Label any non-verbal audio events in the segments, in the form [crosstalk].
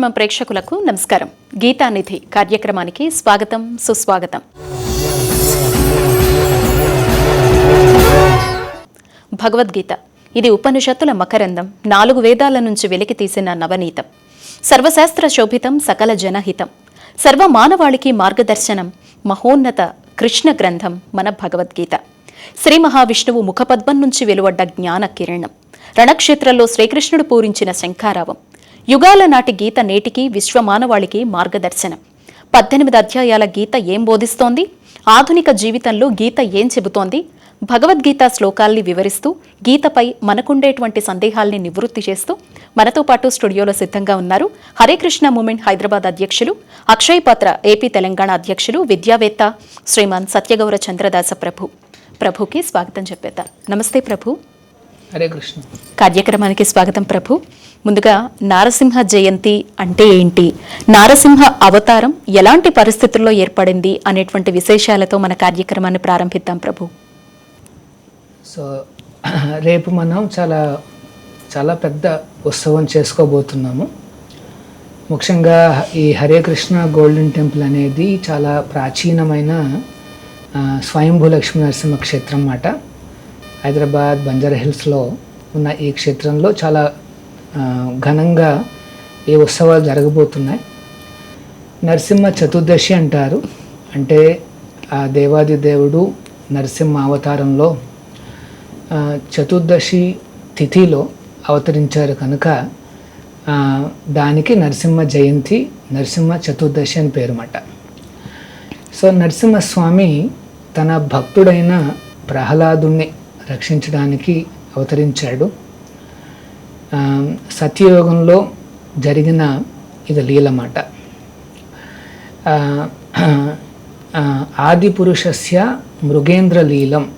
ధర్మం ప్రేక్షకులకు నమస్కారం. గీతానిధి కార్యక్రమానికి స్వాగతం సుస్వాగతం. భగవద్గీత. ఇది ఉపనిషత్తుల మకరందం. నాలుగు వేదాల నుంచి వెలికి తీసిన నవనీతం. సర్వశాస్త్ర శోభితం సకల జనహితం. సర్వ మానవాళికి మార్గదర్శనం. మహోన్నత కృష్ణ గ్రంథం మన భగవద్గీత. శ్రీ మహావిష్ణువు ముఖపద్మం నుంచి వెలువడ్డ జ్ఞాన కిరణం రణక్షేత్రంలో శ్రీకృష్ణుడు పూరించిన శంఖారావం. యుగాల నాటి గీత నేటికి విశ్వమానవాళికి మార్గదర్శనం. పద్దెనిమిది అధ్యాయాల గీత ఏం బోధిస్తోంది? ఆధునిక జీవితంలో గీత ఏం చెబుతోంది? భగవద్గీత శ్లోకాల్ని వివరిస్తూ గీతపై మనకుండేటువంటి సందేహాల్ని నివృత్తి చేస్తూ మనతో పాటు స్టూడియోలో సిద్ధంగా ఉన్నారు హరే కృష్ణ మూమెంట్ హైదరాబాద్ అధ్యక్షులు అక్షయ్ పాత్ర ఏపీ తెలంగాణ అధ్యక్షులు విద్యావేత్త శ్రీమాన్ సత్యగౌర చంద్రదాస ప్రభు. ప్రభుకి స్వాగతం చెప్పేద్దాం. నమస్తే ప్రభు. హరే కృష్ణ. కార్యక్రమానికి స్వాగతం ప్రభు. ముందుగా నారసింహ జయంతి అంటే ఏంటి? నారసింహ అవతారం ఎలాంటి పరిస్థితుల్లో ఏర్పడింది అనేటువంటి విశేషాలతో మన కార్యక్రమాన్ని ప్రారంభిద్దాం ప్రభు. సో [clears throat] రేపు మనం చాలా చాలా పెద్ద ఉత్సవం చేసుకోబోతున్నాము. ముఖ్యంగా ఈ హరే కృష్ణ గోల్డెన్ టెంపుల్ అనేది చాలా ప్రాచీనమైన స్వయంభూ లక్ష్మీ నరసింహ క్షేత్రం అన్నమాట. హైదరాబాద్ బంజారా హిల్స్లో ఉన్న ఈ క్షేత్రంలో చాలా ఘనంగా ఈ ఉత్సవాలు జరగబోతున్నాయి. నరసింహ చతుర్దశి అంటారు. అంటే ఆ దేవాది దేవుడు నరసింహ అవతారంలో చతుర్దశి తిథిలో అవతరించారు కనుక దానికి నరసింహ జయంతి నరసింహ చతుర్దశి అని పేరుమాట. సో నరసింహస్వామి తన భక్తుడైన ప్రహ్లాదుణ్ణి రక్షించడానికి అవతరించాడు. సత్యయోగంలో జరిగిన ఇది లీలమాట. ఆ, ఆది పురుషస్య మృగేంద్ర లీలం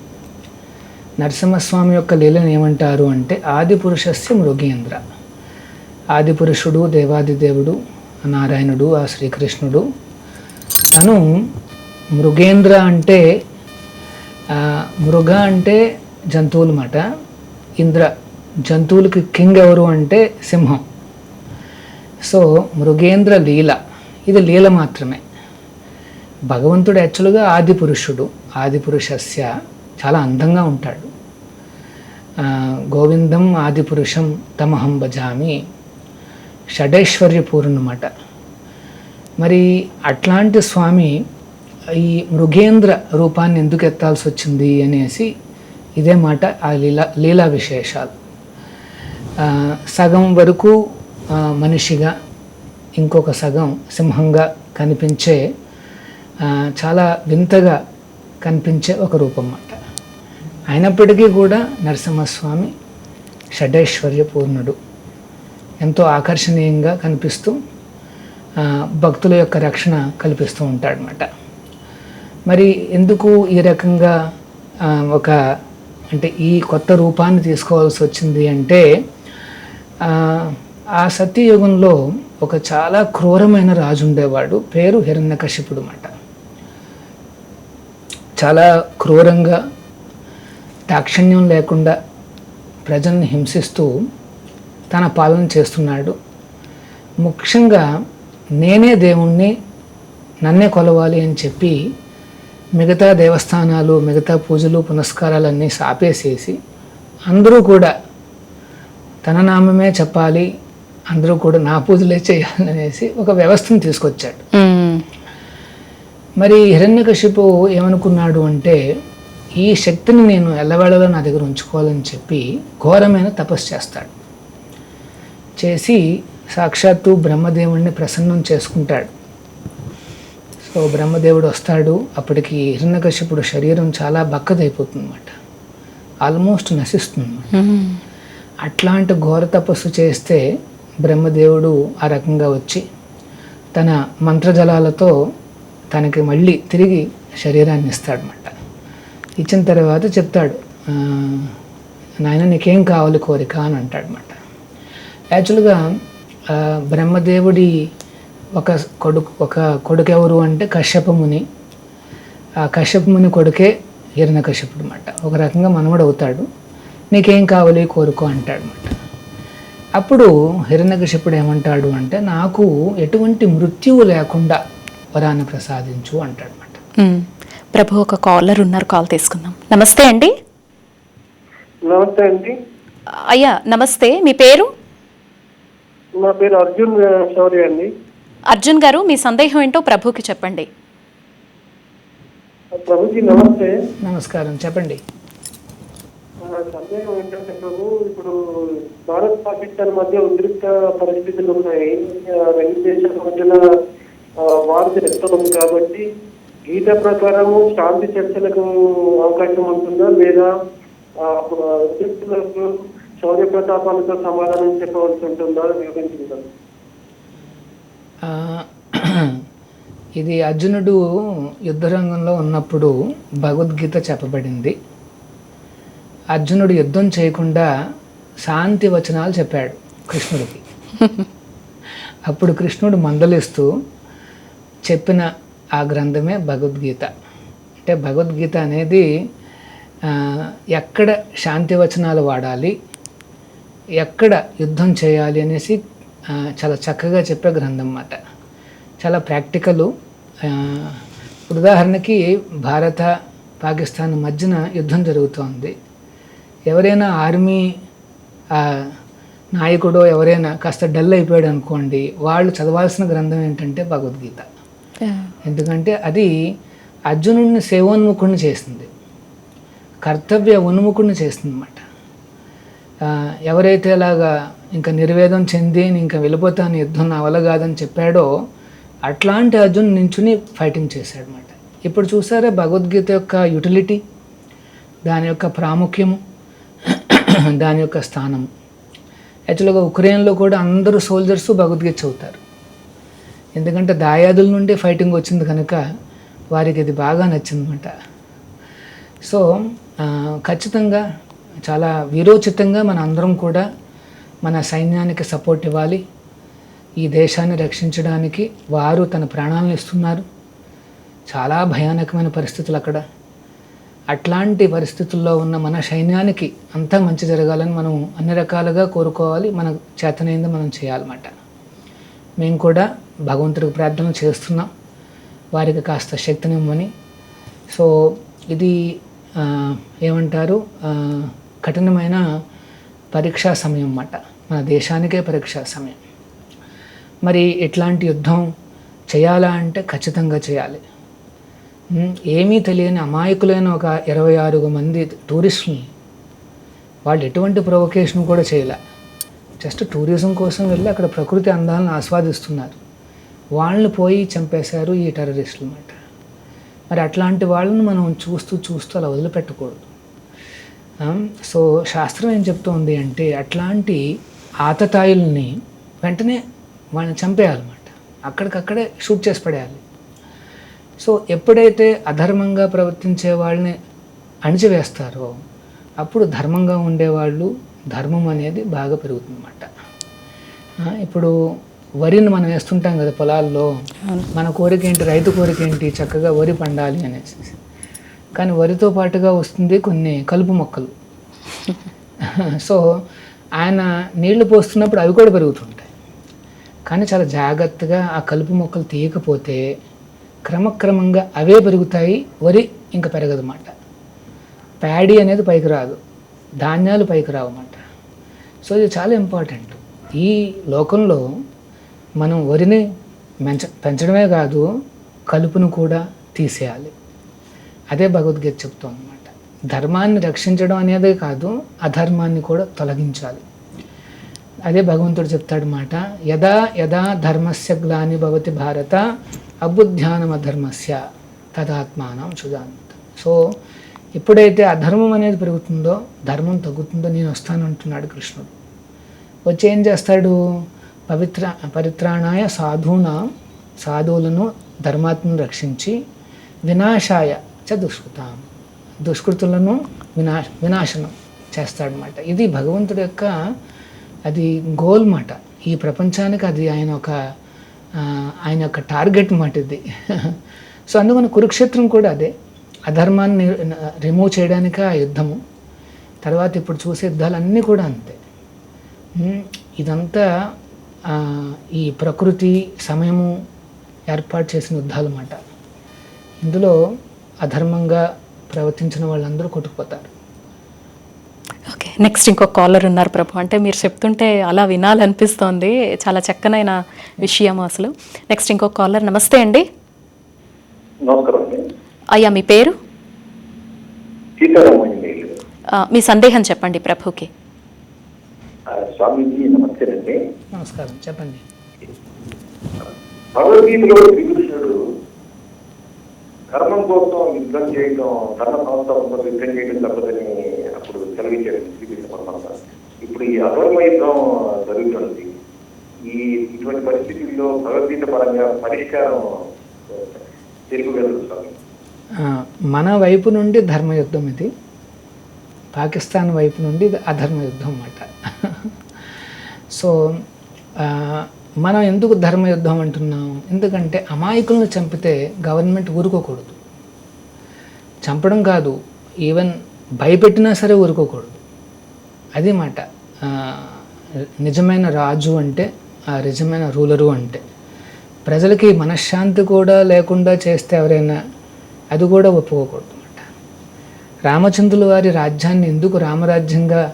నరసింహస్వామి యొక్క లీలను ఏమంటారు అంటే ఆది పురుషస్య మృగేంద్ర. ఆది పురుషుడు నారాయణుడు ఆ శ్రీకృష్ణుడు. తను మృగేంద్ర అంటే మృగ అంటే జంతువులు మాట ఇంద్ర జంతువులకి కింగ్ ఎవరు అంటే సింహం. సో మృగేంద్ర లీల. ఇది లీల మాత్రమే. భగవంతుడు యాక్చువల్గా ఆది పురుషుడు ఆది పురుషస్య చాలా అందంగా ఉంటాడు. గోవిందం ఆది పురుషం తమహం భజామి. షడైశ్వర్యపూర్ణమాట మరి అట్లాంటి స్వామి ఈ మృగేంద్ర రూపాన్ని ఎందుకు ఎత్తాల్సి వచ్చింది అనేసి ఇదే మాట ఆ లీలా లీలా విశేషాలు. సగం వరకు మనిషిగా ఇంకొక సగం సింహంగా కనిపించే చాలా వింతగా కనిపించే ఒక రూపం అన్నమాట. అయినప్పటికీ కూడా నరసింహస్వామి షడైశ్వర్య పూర్ణుడు ఎంతో ఆకర్షణీయంగా కనిపిస్తూ భక్తుల యొక్క రక్షణ కల్పిస్తూ ఉంటాడనమాట మరి ఎందుకు ఈ రకంగా ఒక అంటే ఈ కొత్త రూపాన్ని తీసుకోవాల్సి వచ్చింది అంటే ఆ, సత్యయుగంలో ఒక చాలా క్రూరమైన రాజు ఉండేవాడు. పేరు హిరణ్యకశిపుడు అన్నమాట. చాలా క్రూరంగా దాక్షిణ్యం లేకుండా ప్రజల్ని హింసిస్తూ తన పాలన చేస్తున్నాడు. ముఖ్యంగా నేనే దేవుణ్ణి నన్నే కొలవాలి అని చెప్పి మిగతా దేవస్థానాలు మిగతా పూజలు పునస్కారాలన్నీ సాపేసేసి అందరూ కూడా తన నామమే చెప్పాలి అందరూ కూడా నా పూజలే చేయాలనేసి ఒక వ్యవస్థను తీసుకొచ్చాడు. మరి హిరణ్యకశిపు ఏమనుకున్నాడు అంటే ఈ శక్తిని నేను ఎల్లవేళలో నా దగ్గర ఉంచుకోవాలని చెప్పి ఘోరమైన తపస్సు చేస్తాడు. చేసి సాక్షాత్తు బ్రహ్మదేవుడిని ప్రసన్నం చేసుకుంటాడు. బ్రహ్మదేవుడు వస్తాడు అప్పటికి హిరణ్యకశ్యపుడు శరీరం చాలా బక్కదైపోతుంది అనమాట ఆల్మోస్ట్ నశిస్తుంది అట్లాంటి ఘోర తపస్సు చేస్తే బ్రహ్మదేవుడు ఆ రకంగా వచ్చి తన మంత్రజలాలతో తనకి మళ్ళీ తిరిగి శరీరాన్ని ఇస్తాడనమాట ఇచ్చిన తర్వాత చెప్తాడు నాయన నీకేం కావాలి కోరిక? అని అంటాడనమాట యాక్చువల్గా బ్రహ్మదేవుడి ఒక కొడుకు ఒక కొడుకు ఎవరు అంటే కశ్యప ముని. ఆ కశ్యప ముని కొడుకే హిరణ్యకశ్యపుడు అనమాట ఒక రకంగా మనవడు అవుతాడు. నీకేం కావాలి కోరుకో అంటాడనమాట అప్పుడు హిరణ్యకశిపుడు ఏమంటాడు అంటే నాకు ఎటువంటి మృత్యువు లేకుండా వరాన్ని ప్రసాదించు అంటాడు అనమాట. ప్రభు ఒక కాలర్ ఉన్నారు. కాల్ తీసుకుందాం. నమస్తే అండి. నమస్తే అండి. అయ్యా నమస్తే. మీ పేరు? నా పేరు అర్జున్ శౌర్య అండి. అర్జున్ గారు మీ సందేహం ఏంటో ప్రభుకి చెప్పండి. ప్రభుజీ నమస్తే. నమస్కారం చెప్పండి. సందేహం ఏంటంటే ప్రభు ఇప్పుడు భారత్ పాకిస్తాన్ మధ్య ఉద్రిక్త పరిస్థితులు ఉన్నాయి. రెండు దేశాల మధ్యన వార్ జరుగుతుంది కాబట్టి గీత ప్రకారము శాంతి చర్చలకు అవకాశం ఉంటుందా లేదా? ఉద్రిక్తులకు శౌర్య ప్రతాపాలతో సమాధానం చెప్పవలసి ఉంటుందా? వివరించిందా [clears throat] ఇది అర్జునుడు యుద్ధరంగంలో ఉన్నప్పుడు భగవద్గీత చెప్పబడింది. అర్జునుడు యుద్ధం చేయకుండా శాంతి వచనాలు చెప్పాడు కృష్ణుడికి. [laughs] అప్పుడు కృష్ణుడు మందలిస్తూ చెప్పిన ఆ గ్రంథమే భగవద్గీత. అంటే భగవద్గీత అనేది ఎక్కడ శాంతి వచనాలు వాడాలి ఎక్కడ యుద్ధం చేయాలి అనేసి చాలా చక్కగా చెప్పే గ్రంథం అన్నమాట. చాలా ప్రాక్టికలు. ఇప్పుడు ఉదాహరణకి భారత పాకిస్తాన్ మధ్యన యుద్ధం జరుగుతోంది. ఎవరైనా ఆర్మీ నాయకుడో ఎవరైనా కాస్త డల్ అయిపోయాడు అనుకోండి వాళ్ళు చదవాల్సిన గ్రంథం ఏంటంటే భగవద్గీత. ఎందుకంటే అది అర్జునుడిని సేవోన్ముఖుడిని చేసింది కర్తవ్య ఉన్ముఖుడిని చేస్తుంది అన్నమాట ఆ, ఎవరైతే అలాగా ఇంకా నిర్వేదం చెంది నేను ఇంకా వెళ్ళిపోతాను యుద్ధం నా వల్ల కాదని చెప్పాడో అట్లాంటి అర్జున్ నించుని ఫైటింగ్ చేశాడు అనమాట ఇప్పుడు చూసారా భగవద్గీత యొక్క యూటిలిటీ దాని యొక్క ప్రాముఖ్యము [clears throat] దాని యొక్క స్థానము. యాక్చువల్గా ఉక్రెయిన్లో కూడా అందరూ సోల్జర్స్ భగవద్గీత చదువుతారు. ఎందుకంటే దాయాదుల నుండి ఫైటింగ్ వచ్చింది కనుక వారికి ఇది బాగా నచ్చిందన్నమాట. సో ఖచ్చితంగా చాలా వీరోచితంగా మన అందరం కూడా మన సైన్యానికి సపోర్ట్ ఇవ్వాలి. ఈ దేశాన్ని రక్షించడానికి వారు తన ప్రాణాలను ఇస్తున్నారు. చాలా భయానకమైన పరిస్థితులు అక్కడ. అట్లాంటి పరిస్థితుల్లో ఉన్న మన సైన్యానికి అంతా మంచి జరగాలని మనం అన్ని రకాలుగా కోరుకోవాలి. మన చేతనైంది మనం చేయాలన్నమాట. మేము కూడా భగవంతుడికి ప్రార్థన చేస్తున్నాం. వారికి కాస్త శక్తినివ్వమని సో ఇది ఏమంటారు? కఠినమైన పరీక్షా సమయం అన్నమాట. మన దేశానికే పరీక్షా సమయం. మరి ఇట్లాంటి యుద్ధం చేయాలా అంటే ఖచ్చితంగా చేయాలి. ఏమీ తెలియని అమాయకులైన ఒక ఇరవై ఆరుగు మంది టూరిస్టుని వాళ్ళు ఎటువంటి ప్రొవకేషన్ కూడా చేయలే. జస్ట్ టూరిజం కోసం వెళ్ళి అక్కడ ప్రకృతి అందాలను ఆస్వాదిస్తున్నారు. వాళ్ళని పోయి చంపేశారు ఈ టెర్రరిస్టులు అన్నమాట మరి అట్లాంటి వాళ్ళని మనం చూస్తూ చూస్తూ అలా వదిలిపెట్టకూడదు. సో శాస్త్రం ఏం చెప్తోంది అంటే అట్లాంటి ఆతతాయుల్ని వెంటనే వాళ్ళని చంపేయాలన్నమాట. అక్కడికక్కడే షూట్ చేసి పడేయాలి. సో ఎప్పుడైతే అధర్మంగా ప్రవర్తించే వాళ్ళని అణిచివేస్తారో అప్పుడు ధర్మంగా ఉండేవాళ్ళు ధర్మం అనేది బాగా పెరుగుతుందన్నమాట. ఇప్పుడు వరిని మనం వేస్తుంటాం కదా పొలాల్లో మన కోరిక ఏంటి రైతు కోరిక ఏంటి చక్కగా వరి పండాలి అనేసి. కానీ వరితో పాటుగా వస్తుంది కొన్ని కలుపు మొక్కలు. [laughs] సో ఆయన నీళ్ళు పోస్తున్నప్పుడు అవి కూడా పెరుగుతుంటాయి. కానీ చాలా జాగ్రత్తగా ఆ కలుపు మొక్కలు తీయకపోతే క్రమక్రమంగా అవే పెరుగుతాయి వరి ఇంకా పెరగదన్నమాట ప్యాడీ అనేది పైకి రాదు ధాన్యాలు పైకి రావన్నమాట సో ఇది చాలా ఇంపార్టెంట్. ఈ లోకంలో మనం వరిని పెంచ పెంచడమే కాదు కలుపును కూడా తీసేయాలి. అదే భగవద్గీత చెప్తోంది. ధర్మాన్ని రక్షించడం అనేది కాదు అధర్మాన్ని కూడా తొలగించాలి. అదే భగవంతుడు చెప్తాడు మాట యదా యదా ధర్మస్య గ్లాని భవతి భారత అబుధ్యానం అధర్మస్య తదాత్మానం సుజాంత సో ఎప్పుడైతే అధర్మం అనేది పెరుగుతుందో ధర్మం తగ్గుతుందో నేను వస్తాను అంటున్నాడు కృష్ణుడు. వచ్చి ఏం చేస్తాడు? పవిత్ర పరిత్రాణాయ సాధూన సాధువులను ధర్మాత్మను రక్షించి వినాశాయ చ దుష్కృతాం. దుష్కృతులను వినా వినాశనం చేస్తాడనమాట ఇది భగవంతుడి యొక్క అది గోల్ మాట. ఈ ప్రపంచానికి అది ఆయన ఒక ఆయన యొక్క టార్గెట్ మాట ఇది. [laughs] సో అందువల్ల కురుక్షేత్రం కూడా అదే. అధర్మాన్ని రిమూవ్ చేయడానికి ఆ యుద్ధము. తర్వాత ఇప్పుడు చూసే యుద్ధాలన్నీ కూడా అంతే. ఇదంతా ఈ ప్రకృతి సమయము ఏర్పాటు చేసిన యుద్ధాలన్నమాట. ఇందులో అధర్మంగా ప్రవర్తించిన వాళ్ళందరూ కొట్టుకుపోతారు. ఓకే నెక్స్ట్ ఇంకో కాలర్ ఉన్నారు ప్రభు. అంటే మీరు చెప్తుంటే అలా వినాలనిపిస్తోంది. చాలా చక్కనైన విషయం అసలు. నెక్స్ట్ ఇంకో కాలర్ నమస్తే అండి. అయ్యా మీ పేరు? మీ సందేహం చెప్పండి ప్రభుకి. స్వామీజీ నమస్తే అండి. నమస్కారం చెప్పండి. భగవద్గీతలో శ్రీకృష్ణుడు ధర్మం కోసం యుద్ధం చేయడం ధర్మ సంస్థాపన కోసం యుద్ధం చేయడం తప్పదని అప్పుడు సెలవించారు శ్రీకృష్ణ పరమాత్మ. ఇప్పుడు ఈ అధర్మ యుద్ధం జరుగుతున్నది ఈ ఇటువంటి పరిస్థితుల్లో భగవద్గీత పరంగా పరిష్కారం తెలుపగలరు స్వామి? మన వైపు నుండి ధర్మయుద్ధం ఇది. పాకిస్తాన్ వైపు నుండి అధర్మ యుద్ధం అన్నమాట. సో మనం ఎందుకు ధర్మయుద్ధం అంటున్నాం? ఎందుకంటే అమాయకులను చంపితే గవర్నమెంట్ ఊరుకోకూడదు. చంపడం కాదు ఈవెన్ భయపెట్టినా సరే ఊరుకోకూడదు. అది మాట. నిజమైన రాజు అంటే ఆ నిజమైన రూలరు అంటే. ప్రజలకి మనశ్శాంతి కూడా లేకుండా చేస్తే ఎవరైనా అది కూడా ఒప్పుకోకూడదు అనమాట రామచంద్రుల వారి రాజ్యాన్ని ఎందుకు రామరాజ్యంగా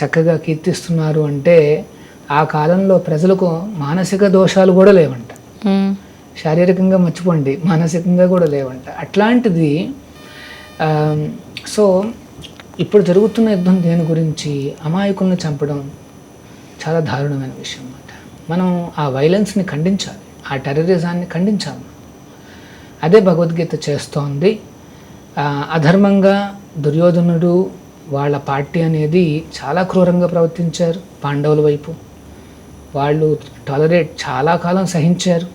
చక్కగా కీర్తిస్తున్నారు అంటే ఆ కాలంలో ప్రజలకు మానసిక దోషాలు కూడా లేవంట. శారీరకంగా మర్చిపోండి మానసికంగా కూడా లేవంట. అట్లాంటిది సో ఇప్పుడు జరుగుతున్న యుద్ధం దేని గురించి? అమాయకులను చంపడం చాలా దారుణమైన విషయం అన్నమాట. మనం ఆ వైలెన్స్ని ఖండించాలి ఆ టెర్రరిజాన్ని ఖండించాలి. అదే భగవద్గీత చేస్తోంది. అధర్మంగా దుర్యోధనుడు వాళ్ళ పార్టీ అనేది చాలా క్రూరంగా ప్రవర్తించారు పాండవుల వైపు. వాళ్ళు టాలరేట్ చాలా కాలం సహించారు.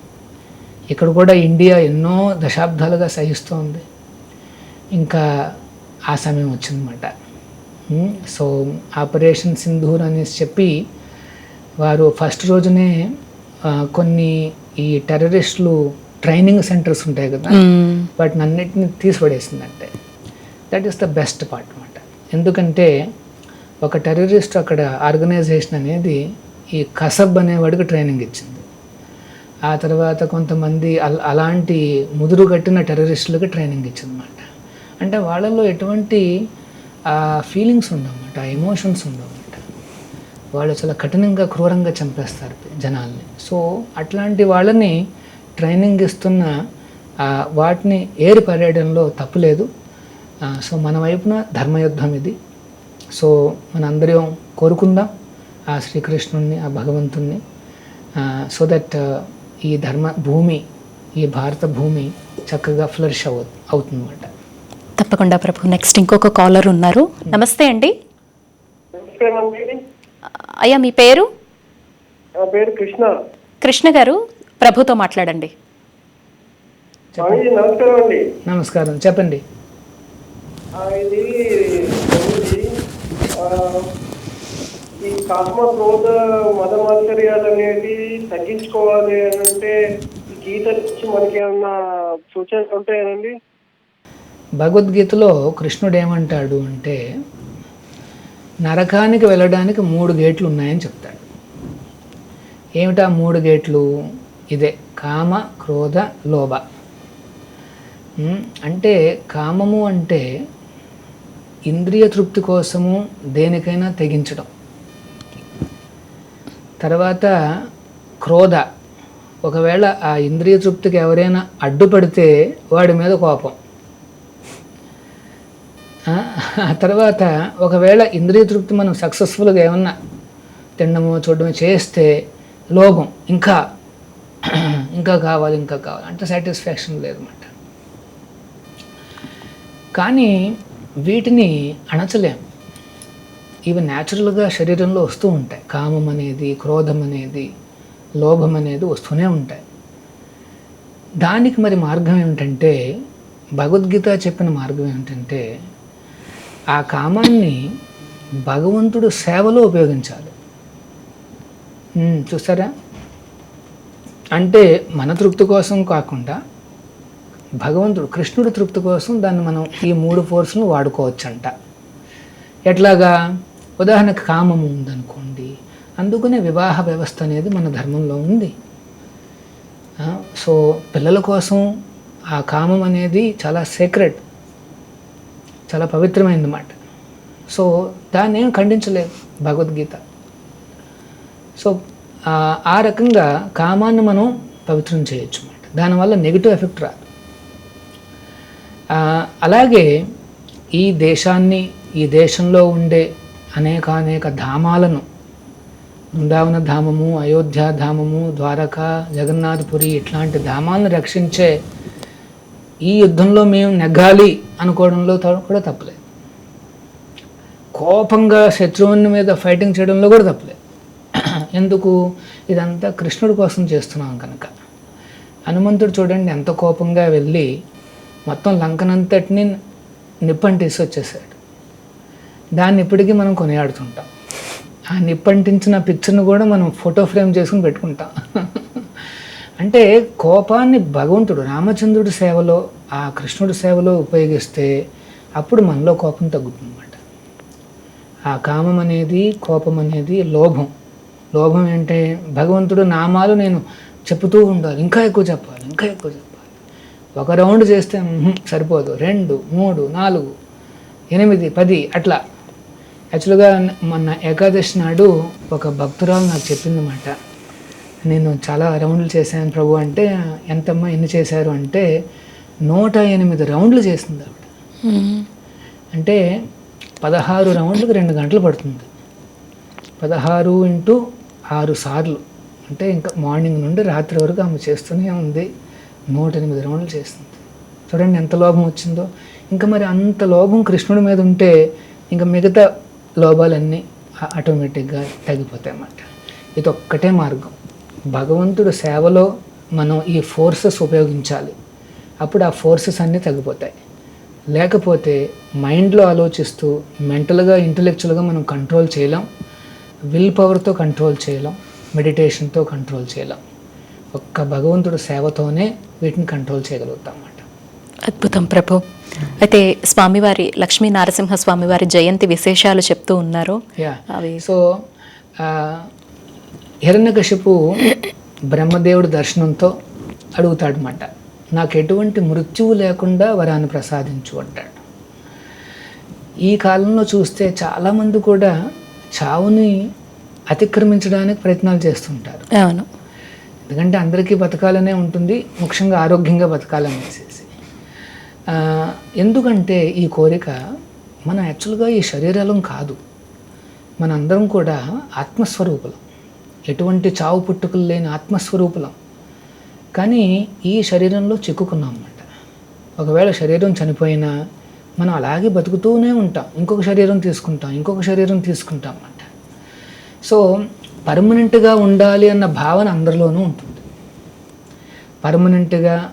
ఇక్కడ కూడా ఇండియా ఎన్నో దశాబ్దాలుగా సహిస్తోంది. ఇంకా ఆ సమయం వచ్చిందన్నమాట. సో ఆపరేషన్ సింధూర్ అనేసి చెప్పి వారు ఫస్ట్ రోజునే కొన్ని ఈ టెర్రరిస్టులు ట్రైనింగ్ సెంటర్స్ ఉంటాయి కదా. వాటిని అన్నిటిని తీసిపడేసిందంటే. That is the best part అనమాట ఎందుకంటే ఒక టెర్రరిస్ట్ అక్కడ ఆర్గనైజేషన్ అనేది ఈ కసబ్ అనేవాడికి ట్రైనింగ్ ఇచ్చింది. ఆ తర్వాత కొంతమంది అలాంటి ముదురు కట్టిన టెర్రరిస్టులకి ట్రైనింగ్ ఇచ్చిందన్నమాట. అంటే వాళ్ళల్లో ఎటువంటి ఫీలింగ్స్ ఉండవన్నమాట ఎమోషన్స్ ఉండవన్నమాట. వాళ్ళు చాలా కఠినంగా క్రూరంగా చంపేస్తారు జనాల్ని. సో అట్లాంటి వాళ్ళని ట్రైనింగ్ ఇస్తున్న వాటిని ఏరి పడేయడంలో తప్పులేదు సో మన వైపున ధర్మయుద్ధం ఇది. సో మనందరం కోరుకుందాం. ఆ శ్రీకృష్ణుణ్ణి ఆ భగవంతుణ్ణి సో దట్ ఈ ధర్మ భూమి ఈ భారత భూమి చక్కగా ఫ్లరిష్ అవు అవుతుందన్నమాట. తప్పకుండా ప్రభు. నెక్స్ట్ ఇంకొక కాలర్ ఉన్నారు. నమస్తే అండి. అయ్యా మీ పేరు? పేరు కృష్ణ. కృష్ణ గారు ప్రభుతో మాట్లాడండి. నమస్కారం అండి. నమస్కారం. చెప్పండి. ఆ, ఇది స్వామీజీ, ఆ, ఈ కాస్మ క్రోధ మత అనేది తగ్గించుకోవాలి అని అంటే గీత నుంచి మనకి ఏమన్నా సూచనలు ఉంటాయనండి? భగవద్గీతలో కృష్ణుడు ఏమంటాడు అంటే నరకానికి వెళ్ళడానికి మూడు గేట్లు ఉన్నాయని చెప్తాడు. ఏమిటా మూడు గేట్లు? ఇదే కామ క్రోధ లోభ. అంటే కామము అంటే ఇంద్రియ తృప్తి కోసము దేనికైనా తెగించడం. తర్వాత క్రోధ. ఒకవేళ ఆ ఇంద్రియ తృప్తికి ఎవరైనా అడ్డుపడితే వాడి మీద కోపం. ఆ తర్వాత ఒకవేళ ఇంద్రియ తృప్తి మనం సక్సెస్ఫుల్గా ఏమన్నా తినడమో చూడడమో చేస్తే లోభం. ఇంకా ఇంకా కావాలి ఇంకా కావాలి. అంటే సాటిస్ఫాక్షన్ లేదన్నమాట. కానీ వీటిని అణచలేం. ఇవి న్యాచురల్గా శరీరంలో వస్తూ ఉంటాయి. కామం అనేది క్రోధం అనేది లోభం అనేది వస్తూనే ఉంటాయి. దానికి మరి మార్గం ఏమిటంటే భగవద్గీత చెప్పిన మార్గం ఏమిటంటే ఆ కామాన్ని భగవంతుడు సేవలో ఉపయోగించాలి. చూసారా? అంటే మన తృప్తి కోసం కాకుండా భగవంతుడు కృష్ణుడి తృప్తి కోసం దాన్ని మనం ఈ మూడు ఫోర్స్ను వాడుకోవచ్చంట. ఎట్లాగా? ఉదాహరణకు కామము ఉందనుకోండి అందుకనే వివాహ వ్యవస్థ అనేది మన ధర్మంలో ఉంది. సో పిల్లల కోసం ఆ కామం అనేది చాలా సీక్రెట్ చాలా పవిత్రమైనమాట సో దాన్ని ఏం ఖండించలేదు భగవద్గీత. సో ఆ, రకంగా కామాన్ని మనం పవిత్రం చేయొచ్చు అన్నమాట దానివల్ల నెగిటివ్ ఎఫెక్ట్ రాదు. అలాగే ఈ దేశాన్ని ఈ దేశంలో ఉండే అనేకానేక అనేక ధామాలను. బృందావన ధామము అయోధ్య ధామము ద్వారక జగన్నాథపురి ఇట్లాంటి ధామాలను రక్షించే ఈ యుద్ధంలో మేము నెగ్గాలి అనుకోవడంలో కూడా తప్పలేదు. కోపంగా శత్రువుని మీద ఫైటింగ్ చేయడంలో కూడా తప్పలేదు. ఎందుకు? ఇదంతా కృష్ణుడి కోసం చేస్తున్నాం కనుక. హనుమంతుడు చూడండి ఎంత కోపంగా వెళ్ళి మొత్తం లంకనంతటిని నిప్పంటేసి వచ్చేసాడు. దాన్ని ఇప్పటికీ మనం కొనియాడుతుంటాం. ఆ నిప్పంటించిన పిక్చర్ను కూడా మనం ఫోటో ఫ్రేమ్ చేసుకుని పెట్టుకుంటాం. అంటే కోపాన్ని భగవంతుడు రామచంద్రుడి సేవలో ఆ కృష్ణుడి సేవలో ఉపయోగిస్తే అప్పుడు మనలో కోపం తగ్గుతుందన్నమాట. ఆ కామం అనేది కోపం అనేది లోభం. లోభం ఏంటంటే భగవంతుడు నామాలు నేను చెప్తూ ఉండాలి. ఇంకా ఎక్కువ చెప్పాలి ఇంకా ఎక్కువ చెప్పాలి. ఒక రౌండ్ చేస్తే సరిపోదు. రెండు మూడు నాలుగు ఎనిమిది పది అట్లా. యాక్చువల్గా మొన్న ఏకాదశి నాడు ఒక భక్తురాలు నాకు చెప్పిందన్నమాట. నేను చాలా రౌండ్లు చేశాను ప్రభు అంటే ఎంతమ్మా ఎన్ని చేశారు? అంటే నూట ఎనిమిది రౌండ్లు చేసింది ఆవిడ. అంటే పదహారు రౌండ్లకు రెండు గంటలు పడుతుంది. పదహారు ఇంటూ ఆరు సార్లు. అంటే ఇంకా మార్నింగ్ నుండి రాత్రి వరకు ఆమె చేస్తూనే ఉంది. నూట ఎనిమిది రౌండ్లు చేస్తుంది చూడండి ఎంత లోభం వచ్చిందో. ఇంకా మరి అంత లోభం కృష్ణుడి మీద ఉంటే ఇంకా మిగతా లోభాలన్నీ ఆటోమేటిక్గా తగ్గిపోతాయి అన్నమాట ఇది ఒక్కటే మార్గం. భగవంతుడు సేవలో మనం ఈ ఫోర్సెస్ ఉపయోగించాలి. అప్పుడు ఆ ఫోర్సెస్ అన్నీ తగ్గిపోతాయి. లేకపోతే మైండ్లో ఆలోచిస్తూ మెంటల్గా ఇంటలెక్చువల్గా మనం కంట్రోల్ చేయలేం. విల్ పవర్తో కంట్రోల్ చేయలేం. మెడిటేషన్తో కంట్రోల్ చేయలేం. ఒక్క భగవంతుడు సేవతోనే వీటిని కంట్రోల్ చేయగలుగుతాం అన్నమాట. అద్భుతం ప్రభు. అయితే స్వామివారి లక్ష్మీ నరసింహ స్వామివారి జయంతి విశేషాలు చెప్తూ ఉన్నారు. యా. అవి సో హిరణ్యకశిపు బ్రహ్మదేవుడి దర్శనంతో అడుగుతాడనమాట నాకు ఎటువంటి మృత్యువు లేకుండా వరాన్ని ప్రసాదించు అంటాడు. ఈ కాలంలో చూస్తే చాలామంది కూడా చావుని అతిక్రమించడానికి ప్రయత్నాలు చేస్తుంటారు. అవును. ఎందుకంటే అందరికీ బతకాలనే ఉంటుంది ముఖ్యంగా ఆరోగ్యంగా బతకాలనేసేసి ఆ, ఎందుకంటే ఈ కోరిక మన యాక్చువల్గా ఈ శరీరాలం కాదు. మనందరం కూడా ఆత్మస్వరూపులం. ఎటువంటి చావు పుట్టుకలు లేని ఆత్మస్వరూపులం. కానీ ఈ శరీరంలో చిక్కుకున్నాం అన్నమాట ఒకవేళ శరీరం చనిపోయినా మనం అలాగే బతుకుతూనే ఉంటాం. ఇంకొక శరీరం తీసుకుంటాం ఇంకొక శరీరం తీసుకుంటాం అన్నమాట సో పర్మనెంట్గా ఉండాలి అన్న భావన అందరిలోనూ ఉంటుంది. పర్మనెంట్గా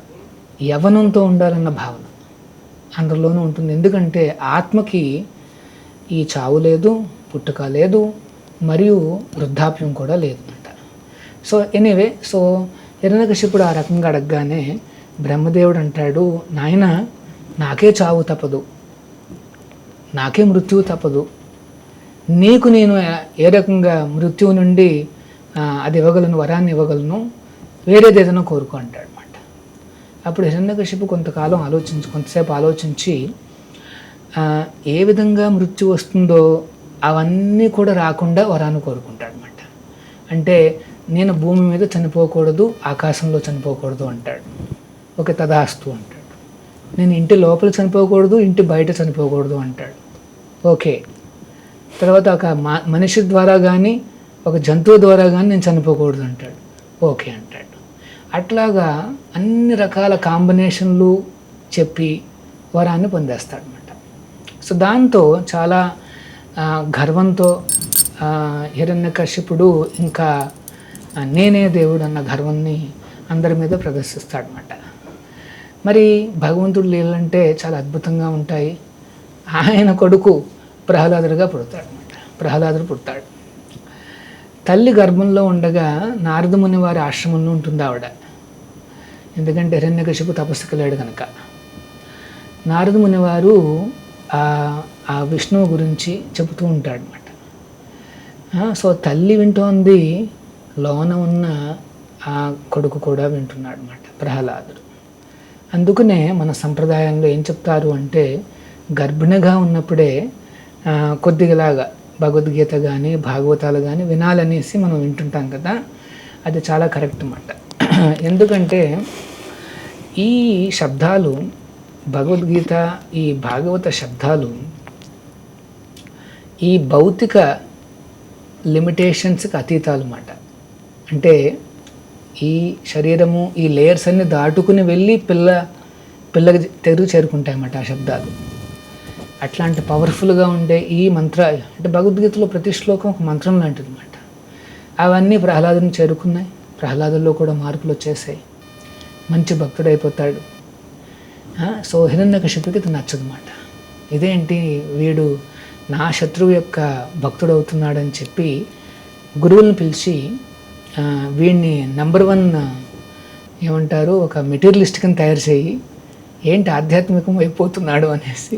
యవనంతో ఉండాలన్న భావన. అందరిలోనూ ఉంటుంది. ఎందుకంటే ఆత్మకి ఈ చావు లేదు పుట్టుక లేదు మరియు వృద్ధాప్యం కూడా లేదన్నమాట. సో ఎనీవే సో హిరణ్యకశిపుడు ఆ రకంగా అడగగానే బ్రహ్మదేవుడు అంటాడు నాయన నాకే చావు తప్పదు. నాకే మృత్యువు తప్పదు. నీకు నేను ఏ రకంగా మృత్యువు నుండి అది ఇవ్వగలను వరాన్ని ఇవ్వగలను వేరేది ఏదైనా కోరుకో అంటాడు. అప్పుడు హిరణ్యకశిపు కొంతకాలం ఆలోచించి కొంతసేపు ఆలోచించి ఏ విధంగా మృత్యు వస్తుందో అవన్నీ కూడా రాకుండా వరాన్ని కోరుకుంటాడు అనమాట అంటే నేను భూమి మీద చనిపోకూడదు ఆకాశంలో చనిపోకూడదు అంటాడు. ఓకే తదాస్తు అంటాడు. నేను ఇంటి లోపల చనిపోకూడదు ఇంటి బయట చనిపోకూడదు అంటాడు. ఓకే. తర్వాత ఒక మనిషి ద్వారా కానీ ఒక జంతువు ద్వారా కానీ నేను చనిపోకూడదు అంటాడు. ఓకే అంటాడు. అట్లాగా అన్ని రకాల కాంబినేషన్లు చెప్పి వరాన్ని పొందేస్తాడు అనమాట సో దాంతో చాలా గర్వంతో ఆ, హిరణ్యకశిపుడు ఇంకా నేనే దేవుడు అన్న గర్వాన్ని అందరి మీద ప్రదర్శిస్తాడనమాట మరి భగవంతుడు లీలంటే చాలా అద్భుతంగా ఉంటాయి. ఆయన కొడుకు ప్రహ్లాదుడిగా పుడతాడు అనమాట ప్రహ్లాదుడు పుడతాడు. తల్లి గర్భంలో ఉండగా నారదముని వారి ఆశ్రమంలో ఉంటుంది ఆవిడ ఎందుకంటే హిరణ్యకశిపు తపస్సుకు లేడు కనుక. నారదముని వారు ఆ విష్ణువు గురించి చెబుతూ ఉంటాడు అనమాట సో తల్లి వింటోంది లోన ఉన్న ఆ కొడుకు కూడా వింటున్నాడు అనమాట ప్రహ్లాదుడు. అందుకనే మన సంప్రదాయంలో ఏం చెప్తారు అంటే గర్భిణిగా ఉన్నప్పుడే కొద్దిగలాగా భగవద్గీత కానీ భాగవతాలు కానీ వినాలనేసి మనం వింటుంటాం కదా అది చాలా కరెక్ట్ అన్నమాట. ఎందుకంటే ఈ శబ్దాలు భగవద్గీత ఈ భాగవత శబ్దాలు ఈ భౌతిక లిమిటేషన్స్కి అతీతాలు అన్నమాట. అంటే ఈ శరీరము ఈ లేయర్స్ అన్ని దాటుకుని వెళ్ళి పిల్ల పిల్లకి తెరుగు చేరుకుంటాయన్నమాట ఆ శబ్దాలు. అట్లాంటి పవర్ఫుల్గా ఉండే ఈ మంత్ర అంటే భగవద్గీతలో ప్రతి శ్లోకం ఒక మంత్రం లాంటిది అనమాట అవన్నీ ప్రహ్లాదుని చేరుకున్నాయి. ప్రహ్లాదుల్లో కూడా మార్పులు వచ్చేసాయి. మంచి భక్తుడైపోతాడు సో సో హిరణ్యకశిపుకి ఇది నచ్చదన్నమాట. ఇదేంటి? వీడు నా శత్రువు యొక్క భక్తుడు అవుతున్నాడని చెప్పి గురువులను పిలిచి వీడిని నంబర్ వన్ ఏమంటారు ఒక మెటీరియలిస్ట్ కింద తయారు చేయి. ఏంటి ఆధ్యాత్మికం అయిపోతున్నాడు అనేసి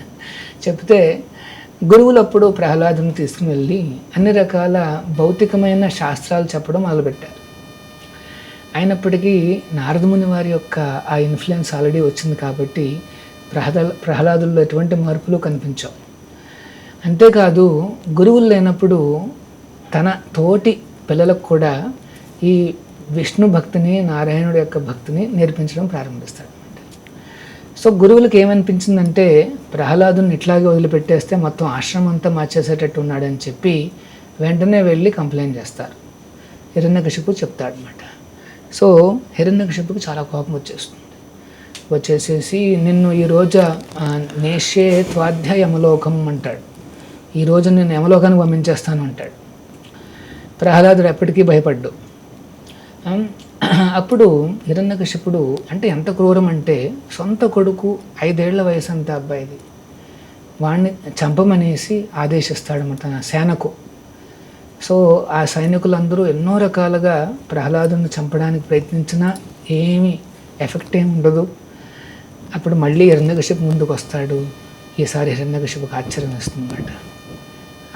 [laughs] చెప్తే గురువులు అప్పుడు ప్రహ్లాదుని తీసుకుని వెళ్ళి అన్ని రకాల భౌతికమైన శాస్త్రాలు చెప్పడం మొదలుపెట్టారు. అయినప్పటికీ నారదముని వారి యొక్క ఆ ఇన్ఫ్లుయెన్స్ ఆల్రెడీ వచ్చింది కాబట్టి ప్రహ్లా ప్రహ్లాదుల్లో ఎటువంటి మార్పులు కనిపించవు. అంతేకాదు గురువులు లేనప్పుడు తన తోటి పిల్లలకు కూడా ఈ విష్ణు భక్తిని నారాయణుడి యొక్క భక్తిని నేర్పించడం ప్రారంభిస్తాడు సో గురువులకు ఏమనిపించిందంటే ప్రహ్లాదుని ఇట్లాగే వదిలిపెట్టేస్తే మొత్తం ఆశ్రమం అంతా మార్చేసేటట్టు ఉన్నాడని చెప్పి వెంటనే వెళ్ళి కంప్లైంట్ చేస్తారు. హిరణ్యకశిపు చెప్తాడనమాట సో హిరణ్యకశిపుకి చాలా కోపం వచ్చేస్తుంది. వచ్చేసేసి నిన్ను ఈ రోజు నేషే త్వాధ్య యమలోకం అంటాడు. ఈ రోజు నేను యమలోకానికి పంపించేస్తాను అంటాడు. ప్రహ్లాదుడు ఎప్పటికీ భయపడ్డు. అప్పుడు హిరణ్యకశిపుడు అంటే ఎంత క్రూరం అంటే సొంత కొడుకు ఐదేళ్ళ వయసు అంత అబ్బాయిది. వాడిని చంపమనేసి ఆదేశిస్తాడు తన సేనకు. సో ఆ సైనికులందరూ ఎన్నో రకాలుగా ప్రహ్లాదుని చంపడానికి ప్రయత్నించినా ఏమి ఎఫెక్ట్ ఏమి ఉండదు. అప్పుడు మళ్ళీ హిరణ్యకశిపు ముందుకు వస్తాడు. ఈసారి హిరణ్యకశిపుకు ఆశ్చర్యం వేస్తుందన్నమాట.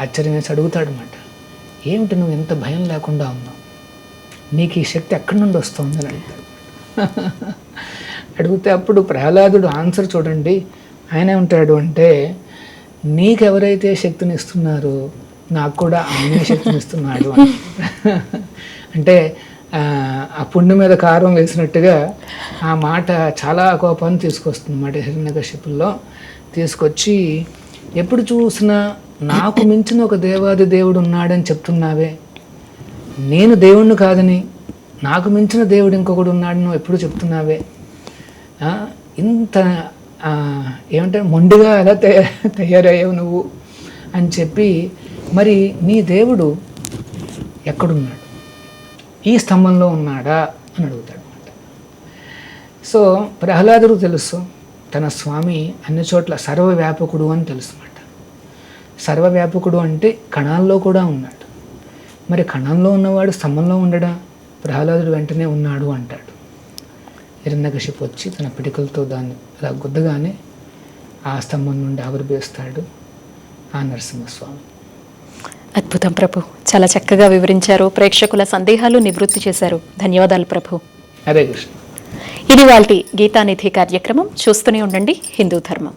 ఆశ్చర్యం వేసి అడుగుతాడు అనమాట ఏమిటి నువ్వు ఎంత భయం లేకుండా ఉన్నావు? నీకు ఈ శక్తి ఎక్కడి నుండి వస్తుంది? అని అడుగుతాడు. అడిగితే అప్పుడు ప్రహ్లాదుడు ఆన్సర్ చూడండి. ఆయన ఏమంటాడు అంటే నీకెవరైతే శక్తిని ఇస్తున్నారో నాకు కూడా అన్ని శక్తినిస్తున్నాడు అని. అంటే ఆ, పుండు మీద కారం వేసినట్టుగా ఆ మాట చాలా కోపాన్ని తీసుకొస్తుంది అన్నమాట హిరణ్యకశిపుల్లో తీసుకొచ్చి ఎప్పుడు చూసినా నాకు మించిన ఒక దేవాది దేవుడు ఉన్నాడని చెప్తున్నావే. నేను దేవుణ్ణి కాదని నాకు మించిన దేవుడు ఇంకొకడు ఉన్నాడు నువ్వు ఎప్పుడు చెప్తున్నావే? ఇంత ఏమంటే మొండిగా ఎలా తయారయ్యావు నువ్వు? అని చెప్పి మరి నీ దేవుడు ఎక్కడున్నాడు? ఈ స్తంభంలో ఉన్నాడా అని అడుగుతాడు అనమాట సో ప్రహ్లాదుడు తెలుసు తన స్వామి అన్ని చోట్ల సర్వవ్యాపకుడు అని తెలుసు అన్నమాట. సర్వవ్యాపకుడు అంటే కణాల్లో కూడా ఉన్నాడు. మరి కణంలో ఉన్నవాడు స్తంభంలో ఉండడా? ప్రహ్లాదుడు వెంటనే ఉన్నాడు అంటాడు. హిరణ్యకశిపు వచ్చి తన పిడికలతో దాన్ని అలా గుద్దగానే ఆ స్తంభం నుండి ఆవిర్భవిస్తాడు ఆ నరసింహస్వామి. అద్భుతం ప్రభు. చాలా చక్కగా వివరించారు. ప్రేక్షకుల సందేహాలు నివృత్తి చేశారు. ధన్యవాదాలు ప్రభు. హరే కృష్ణ. ఇది వాళ్ళ గీతానిధి కార్యక్రమం. చూస్తూనే ఉండండి. హిందూ ధర్మం.